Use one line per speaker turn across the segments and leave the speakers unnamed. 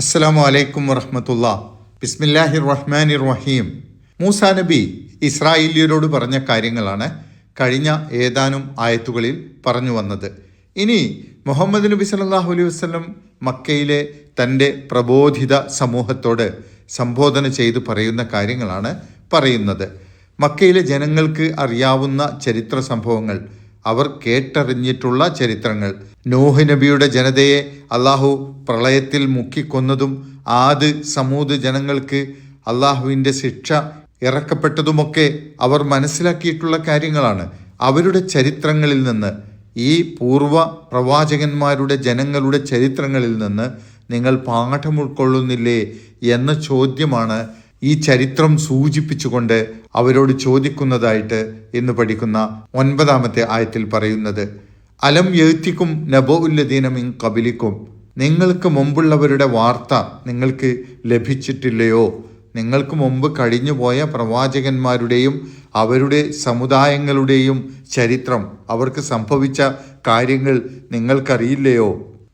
അസ്സലാമു അലൈക്കും വറഹമത്തുള്ള. ബിസ്മില്ലാഹിർ റഹ്മാൻ റഹീം മൂസാ നബി ഇസ്രായേലിയരോട് പറഞ്ഞ കാര്യങ്ങളാണ് കഴിഞ്ഞ ഏതാനും ആയത്തുകളിൽ പറഞ്ഞു വന്നത്. ഇനി മുഹമ്മദ് നബി സല്ലല്ലാഹു അലൈഹി വസ്ലം മക്കയിലെ തന്റെ പ്രബോധിത സമൂഹത്തോട് സംബോധന ചെയ്ത് പറയുന്ന കാര്യങ്ങളാണ് പറയുന്നത്. മക്കയിലെ ജനങ്ങൾക്ക് അറിയാവുന്ന ചരിത്ര സംഭവങ്ങൾ അവർ കേട്ടറിഞ്ഞിട്ടുള്ള ചരിത്രങ്ങൾ. നോഹ് നബിയുടെ ജനതയെ അള്ളാഹു പ്രളയത്തിൽ മുക്കിക്കൊന്നതും ആദ് സമൂത് ജനങ്ങൾക്ക് അള്ളാഹുവിന്റെ ശിക്ഷ ഇറക്കപ്പെട്ടതുമൊക്കെ അവർ മനസ്സിലാക്കിയിട്ടുള്ള കാര്യങ്ങളാണ്. അവരുടെ ചരിത്രങ്ങളിൽ നിന്ന് ഈ പൂർവ പ്രവാചകന്മാരുടെ ജനങ്ങളുടെ ചരിത്രങ്ങളിൽ നിന്ന് നിങ്ങൾ പാഠം ഉൾക്കൊള്ളുന്നില്ലേ എന്ന ചോദ്യമാണ് ഈ ചരിത്രം സൂചിപ്പിച്ചുകൊണ്ട് അവരോട് ചോദിക്കുന്നതായിട്ട് എന്ന് പഠിക്കുന്ന ഒൻപതാമത്തെ ആയത്തിൽ പറയുന്നത് അലം എഴുത്തിക്കും നബോഉല്ലദീനമിൻ കബിലിക്കും നിങ്ങൾക്ക് മുമ്പുള്ളവരുടെ വാർത്ത നിങ്ങൾക്ക് ലഭിച്ചിട്ടില്ലയോ? നിങ്ങൾക്ക് മുമ്പ് കഴിഞ്ഞുപോയ പ്രവാചകന്മാരുടെയും അവരുടെ സമുദായങ്ങളുടെയും ചരിത്രം അവർക്ക് സംഭവിച്ച കാര്യങ്ങൾ നിങ്ങൾക്കറിയില്ലയോ?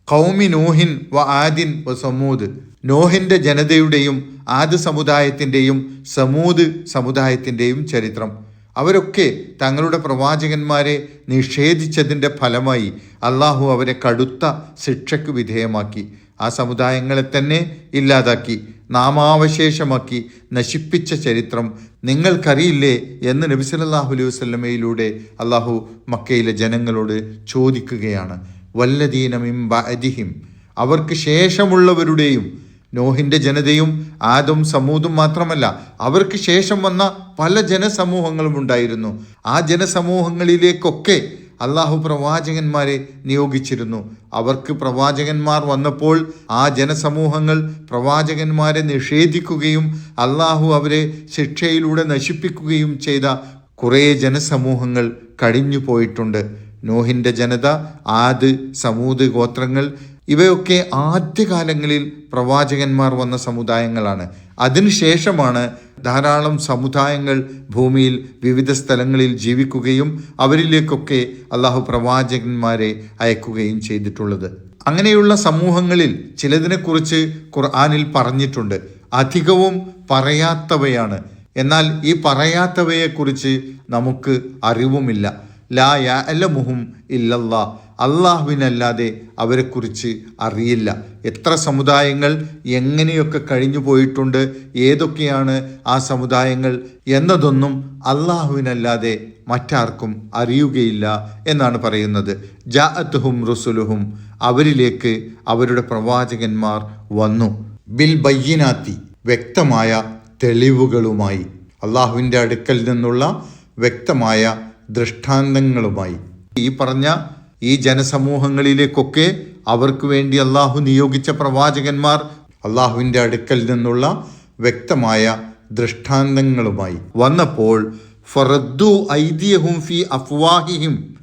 കൗമി നൂഹിൻ വ ആദിൻ വ സമൂദ്. നോഹിന്റെ ജനതയുടെയും ആദ് സമുദായത്തിന്റെയും സമൂത് സമുദായത്തിന്റെയും ചരിത്രം. അവരൊക്കെ തങ്ങളുടെ പ്രവാചകന്മാരെ നിഷേധിച്ചതിന്റെ ഫലമായി അള്ളാഹു അവരെ കടുത്ത ശിക്ഷയ്ക്ക് വിധേയമാക്കി. ആ സമുദായങ്ങളെ തന്നെ ഇല്ലാതാക്കി. നാമാവശേഷമാക്കി നശിപ്പിച്ച ചരിത്രം. നിങ്ങൾക്കറിയില്ലേ എന്ന് നബി സല്ലല്ലാഹു അലൈഹി വസ്ലമയിലൂടെ അള്ളാഹു മക്കയിലെ ജനങ്ങളോട് ചോദിക്കുകയാണ്. വല്ലദീനമിം ബഅദിഹിം. അവർക്ക് ശേഷമുള്ളവരുടെയും നോഹിന്റെ ജനതയും ആദും സമൂതും മാത്രമല്ല അവർക്ക് ശേഷം വന്ന പല ജനസമൂഹങ്ങളും ഉണ്ടായിരുന്നു. ആ ജനസമൂഹങ്ങളിലേക്കൊക്കെ അള്ളാഹു പ്രവാചകന്മാരെ നിയോഗിച്ചിരുന്നു. അവർക്ക് പ്രവാചകന്മാർ വന്നപ്പോൾ ആ ജനസമൂഹങ്ങൾ പ്രവാചകന്മാരെ നിഷേധിക്കുകയും അള്ളാഹു അവരെ ശിക്ഷയിലൂടെ നശിപ്പിക്കുകയും ചെയ്ത കുറേ ജനസമൂഹങ്ങൾ കഴിഞ്ഞു പോയിട്ടുണ്ട് നോഹിന്റെ ജനത ആദ് സമൂത് ഗോത്രങ്ങൾ ഇവയൊക്കെ ആദ്യകാലങ്ങളിൽ പ്രവാചകന്മാർ വന്ന സമുദായങ്ങളാണ്. അതിനുശേഷമാണ് ധാരാളം സമുദായങ്ങൾ ഭൂമിയിൽ വിവിധ സ്ഥലങ്ങളിൽ ജീവിക്കുകയും അവരിലേക്കൊക്കെ അള്ളാഹു പ്രവാചകന്മാരെ അയക്കുകയും ചെയ്തിട്ടുള്ളത്. അങ്ങനെയുള്ള സമൂഹങ്ങളിൽ ചിലതിനെക്കുറിച്ച് ഖുർആാനിൽ പറഞ്ഞിട്ടുണ്ട്. അധികവും പറയാത്തവയാണ്. എന്നാൽ ഈ പറയാത്തവയെക്കുറിച്ച് നമുക്ക് അറിവുമില്ല. ലാ മുഹും ഇല്ലല്ലാ. അള്ളാഹുവിനല്ലാതെ അവരെക്കുറിച്ച് അറിയില്ല. എത്ര സമുദായങ്ങൾ എങ്ങനെയൊക്കെ കഴിഞ്ഞു പോയിട്ടുണ്ട് ഏതൊക്കെയാണ് ആ സമുദായങ്ങൾ എന്നതൊന്നും അള്ളാഹുവിനല്ലാതെ മറ്റാർക്കും അറിയുകയില്ല എന്നാണ് പറയുന്നത്. ജാഅത്തുഹും റുസുലുഹും അവരിലേക്ക് അവരുടെ പ്രവാചകന്മാർ വന്നു. ബിൽ ബയ്യനാത്തി വ്യക്തമായ തെളിവുകളുമായി അള്ളാഹുവിന്റെ അടുക്കൽ നിന്നുള്ള വ്യക്തമായ ദൃഷ്ടാന്തങ്ങളുമായി. ഈ പറഞ്ഞ ഈ ജനസമൂഹങ്ങളിലേക്കൊക്കെ അവർക്ക് വേണ്ടി അള്ളാഹു നിയോഗിച്ച പ്രവാചകന്മാർ അള്ളാഹുവിന്റെ അടുക്കൽ നിന്നുള്ള വ്യക്തമായ ദൃഷ്ടാന്തങ്ങളുമായി വന്നപ്പോൾ ഫറദ്ദു ഐദിയഹും ഫി അഫ്വാഹിഹിം.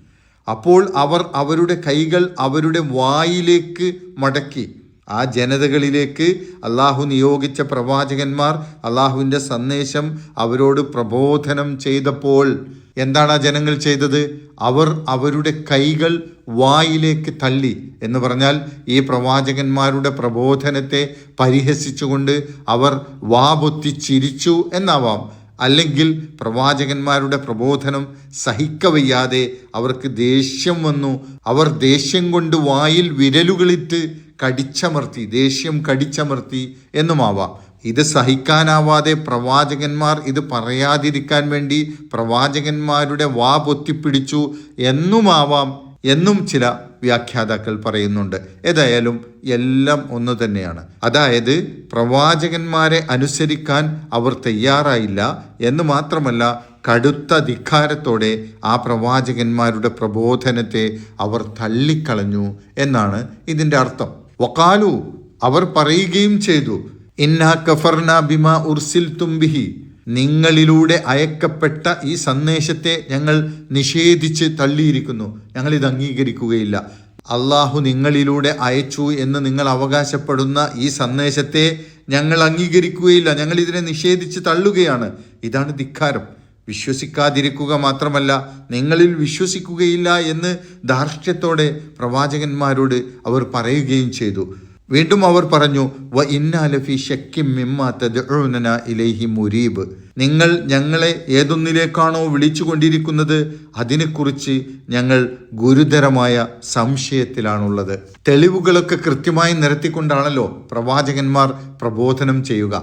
അപ്പോൾ അവർ അവരുടെ കൈകൾ അവരുടെ വായിലേക്ക് മടക്കി. ആ ജനതകളിലേക്ക് അള്ളാഹു നിയോഗിച്ച പ്രവാചകന്മാർ അള്ളാഹുവിന്റെ സന്ദേശം അവരോട് പ്രബോധനം ചെയ്തപ്പോൾ എന്താണ് ആ ജനങ്ങൾ ചെയ്തത്? അവർ അവരുടെ കൈകൾ വായിലേക്ക് തള്ളി എന്ന് പറഞ്ഞാൽ ഈ പ്രവാചകന്മാരുടെ പ്രബോധനത്തെ പരിഹസിച്ചുകൊണ്ട് അവർ വാപൊത്തി ചിരിച്ചു എന്നാവാം. അല്ലെങ്കിൽ പ്രവാചകന്മാരുടെ പ്രബോധനം സഹിക്കവയ്യാതെ അവർക്ക് ദേഷ്യം വന്നു. അവർ ദേഷ്യം കൊണ്ട് വായിൽ വിരലുകളിട്ട് കടിച്ചമർത്തി ദേഷ്യം കടിച്ചമർത്തി എന്നുമാവാം. ഇത് സഹിക്കാനാവാതെ പ്രവാചകന്മാർ ഇത് പറയാതിരിക്കാൻ വേണ്ടി പ്രവാചകന്മാരുടെ വാ പൊത്തിപ്പിടിച്ചു എന്നുമാവാം എന്നും ചില വ്യാഖ്യാതാക്കൾ പറയുന്നുണ്ട്. ഏതായാലും എല്ലാം ഒന്ന് തന്നെയാണ്. അതായത് പ്രവാചകന്മാരെ അനുസരിക്കാൻ അവർ തയ്യാറായില്ല എന്ന് മാത്രമല്ല കടുത്ത ധിക്കാരത്തോടെ ആ പ്രവാചകന്മാരുടെ പ്രബോധനത്തെ അവർ തള്ളിക്കളഞ്ഞു എന്നാണ് ഇതിന്റെ അർത്ഥം. വക്കാലു അവർ പറയുകയും ചെയ്തു. ഇന്നാ കഫർന ബിമ ഉർസിൽ തുംബിഹി നിങ്ങളിലൂടെ അയക്കപ്പെട്ട ഈ സന്ദേശത്തെ ഞങ്ങൾ നിഷേധിച്ച് തള്ളിയിരിക്കുന്നു. ഞങ്ങൾ ഇത് അംഗീകരിക്കുകയില്ല. അള്ളാഹു നിങ്ങളിലൂടെ അയച്ചു എന്ന് നിങ്ങൾ അവകാശപ്പെടുന്ന ഈ സന്ദേശത്തെ ഞങ്ങൾ അംഗീകരിക്കുകയില്ല. ഞങ്ങൾ ഇതിനെ നിഷേധിച്ച് തള്ളുകയാണ്. ഇതാണ് ധിക്കാരം. വിശ്വസിക്കാതിരിക്കുക മാത്രമല്ല നിങ്ങളിൽ വിശ്വസിക്കുകയില്ല എന്ന് ധാർഷ്ട്യത്തോടെ പ്രവാചകന്മാരോട് അവർ പറയുകയും ചെയ്തു. വീണ്ടും അവർ പറഞ്ഞു വ ഇന്നാലഫി ഷക്കിം മിമ്മ തദ്ഉനന ഇലൈഹി മുരീബ്. നിങ്ങൾ ഞങ്ങളെ ഏതൊന്നിലേക്കാണോ വിളിച്ചുകൊണ്ടിരിക്കുന്നത് അതിനെക്കുറിച്ച് ഞങ്ങൾ ഗുരുതരമായ സംശയത്തിലാണുള്ളത്. തെളിവുകളൊക്കെ കൃത്യമായി നിരത്തിക്കൊണ്ടാണല്ലോ പ്രവാചകന്മാർ പ്രബോധനം ചെയ്യുക.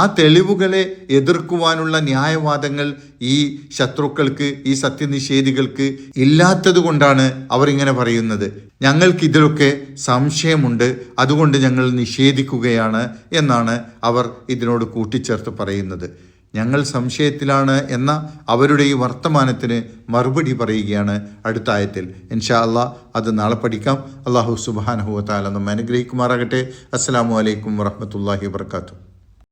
ആ തെളിവുകളെ എതിർക്കുവാനുള്ള ന്യായവാദങ്ങൾ ഈ ശത്രുക്കൾക്ക് ഈ സത്യനിഷേധികൾക്ക് ഇല്ലാത്തത് കൊണ്ടാണ് അവർ ഇങ്ങനെ പറയുന്നത്. ഞങ്ങൾക്ക് ഇതിലൊക്കെ സംശയമുണ്ട്. അതുകൊണ്ട് ഞങ്ങൾ നിഷേധിക്കുകയാണ് എന്നാണ് അവർ ഇതിനോട് കൂട്ടിച്ചേർത്ത് പറയുന്നത്. ഞങ്ങൾ സംശയത്തിലാണ് എന്ന അവരുടെ ഈ വർത്തമാനത്തിന് മറുപടി പറയുകയാണ് അടുത്ത ആയത്തിൽ. ഇൻഷാ അള്ളാ അത് നാളെ പഠിക്കാം. അള്ളാഹു സുബാനഹുവ താല നമ്മെ അനുഗ്രഹിക്കുമാറാകട്ടെ. അസ്സാം വലൈക്കും വറഹമത്തല്ലാഹി വർക്കാത്തു